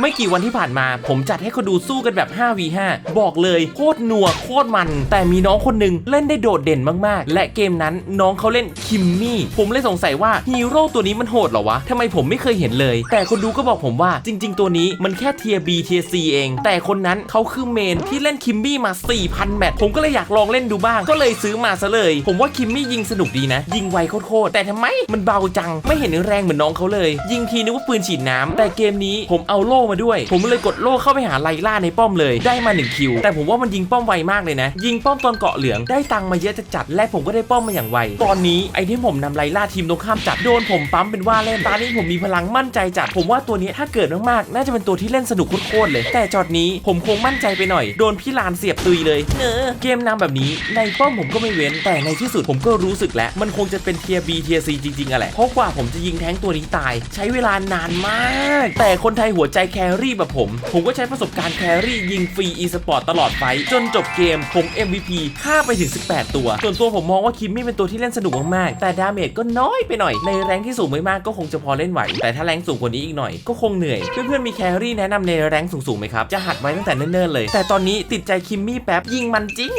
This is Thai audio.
ไม่กี่วันที่ผ่านมา ผมจัดให้คนดูสู้กันแบบ 5v5 บอกเลยโคตรนัวโคตรมัน แต่มีน้องคนหนึ่งเล่นได้โดดเด่นมาก ๆ และเกมนั้นน้องเขาเล่นคิมมี่ ผมเลยสงสัยว่าฮีโร่ตัวนี้มันโหดเหรอวะทำไมผมไม่เคยเห็นเลย แต่คนดูก็บอกผมว่าจริง ๆ ตัวนี้มันแค่เทียบ B เทีย C เอง แต่คนนั้นเขาคือเมนที่เล่นคิมมี่มา 4,000 แมตช์ผมก็เลยอยากลองเล่นดูบ้าง ก็เลยซื้อมาซะเลย ผมว่าคิมมี่ยิงสนุกดีนะ ยิงไวโคตรแต่ทำไมมันเบาจัง ไม่เห็นแรงเหมือนน้องเขาเลย ยิงทีนึกว่าปืนฉีดน้ำแต่เกมนี้ผมเอาโล่มาด้วย ผมเลยกดโล่เข้าไปหาไลล่าในป้อมเลยได้มา1คิวแต่ผมว่ามันยิงป้อมไวมากเลยนะ ยิงป้อมตอนเกาะเหลืองได้ตังมาเยอะจัดและผมก็ได้ป้อมมาอย่างไว ตอนนี้ไอ้ที่ผมนำไลล่าทีมตรงข้ามจัดโดนผมปั๊มเป็นว่าเล่นตอนนี้ผมมีพลังมั่นใจจัด ผมว่าตัวนี้ถ้าเกิดมากๆน่าจะเป็นตัวที่เล่นสนุกโคตรเลย แต่จอดนี้ผมคงมั่นใจไปหน่อย โดนพี่ลานเสียบตุยเลยเนอเกมนำแบบนี้ในป้อมผมก็ไม่เว้น แต่ในที่สุดผมก็รู้สึกแล้วมันคงจะเป็นเทียบีเทียซีจริงๆอะแหละเพราะกว่าผมจะยิงแท้งตัวนี้ตาย ใช้เวลานานมาก แต่คนไทยหัวใจแครี่แบบผม ผมก็ใช้ประสบการณ์แครี่ยิงฟรีอีสปอร์ตตลอดไฟจนจบเกมผม MVP ฆ่าไปถึง 18 ตัว ส่วนตัวผมมองว่าคิมมี่เป็นตัวที่เล่นสนุกมากๆ แต่ดาเมจก็น้อยไปหน่อย ในแรงที่สูงไม่มากก็คงจะพอเล่นไหว แต่ถ้าแรงสูงกว่านี้อีกหน่อยก็คงเหนื่อย เพื่อนๆมีแครี่แนะนำในแรงสูงๆไหมครับ จะหัดไว้ตั้งแต่เนิ่นๆเลย แต่ตอนนี้ติดใจคิมมี่แป๊บยิงมันจริง